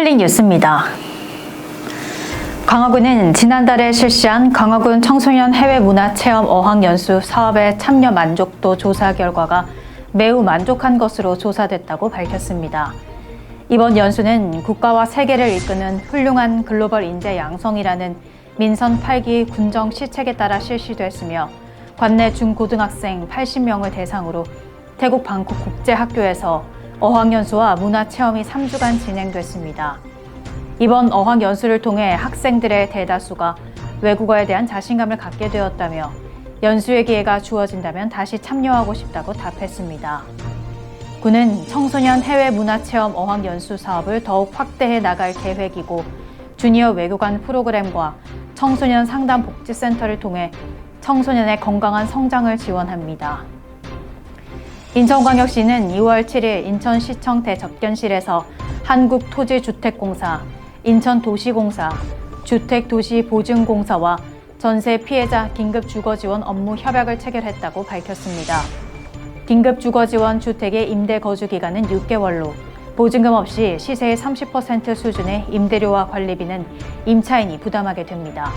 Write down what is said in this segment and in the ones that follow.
클릭 뉴스입니다. 강화군은 지난달에 실시한 강화군 청소년 해외 문화 체험 어학 연수 사업의 참여 만족도 조사 결과가 매우 만족한 것으로 조사됐다고 밝혔습니다. 이번 연수는 국가와 세계를 이끄는 훌륭한 글로벌 인재 양성이라는 민선 8기 군정 시책에 따라 실시됐으며 관내 중고등학생 80명을 대상으로 태국 방콕 국제학교에서 어학연수와 문화체험이 3주간 진행됐습니다. 이번 어학연수를 통해 학생들의 대다수가 외국어에 대한 자신감을 갖게 되었다며 연수의 기회가 주어진다면 다시 참여하고 싶다고 답했습니다. 군은 청소년 해외 문화체험 어학연수 사업을 더욱 확대해 나갈 계획이고 주니어 외교관 프로그램과 청소년 상담 복지센터를 통해 청소년의 건강한 성장을 지원합니다. 인천광역시는 2월 7일 인천시청 대접견실에서 한국토지주택공사, 인천도시공사, 주택도시보증공사와 전세 피해자 긴급주거지원 업무 협약을 체결했다고 밝혔습니다. 긴급주거지원 주택의 임대 거주 기간은 6개월로 보증금 없이 시세의 30% 수준의 임대료와 관리비는 임차인이 부담하게 됩니다.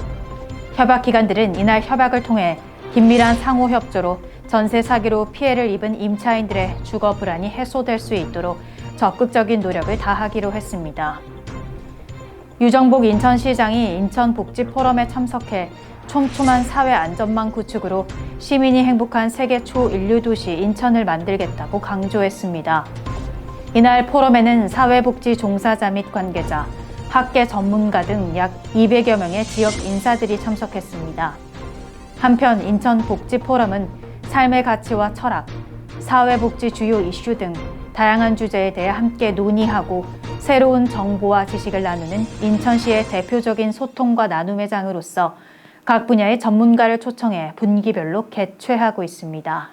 협약 기관들은 이날 협약을 통해 긴밀한 상호 협조로 전세 사기로 피해를 입은 임차인들의 주거 불안이 해소될 수 있도록 적극적인 노력을 다하기로 했습니다. 유정복 인천시장이 인천복지포럼에 참석해 촘촘한 사회 안전망 구축으로 시민이 행복한 세계 초인류 도시 인천을 만들겠다고 강조했습니다. 이날 포럼에는 사회복지 종사자 및 관계자, 학계 전문가 등 약 200여 명의 지역 인사들이 참석했습니다. 한편 인천복지포럼은 삶의 가치와 철학, 사회복지 주요 이슈 등 다양한 주제에 대해 함께 논의하고 새로운 정보와 지식을 나누는 인천시의 대표적인 소통과 나눔의 장으로서 각 분야의 전문가를 초청해 분기별로 개최하고 있습니다.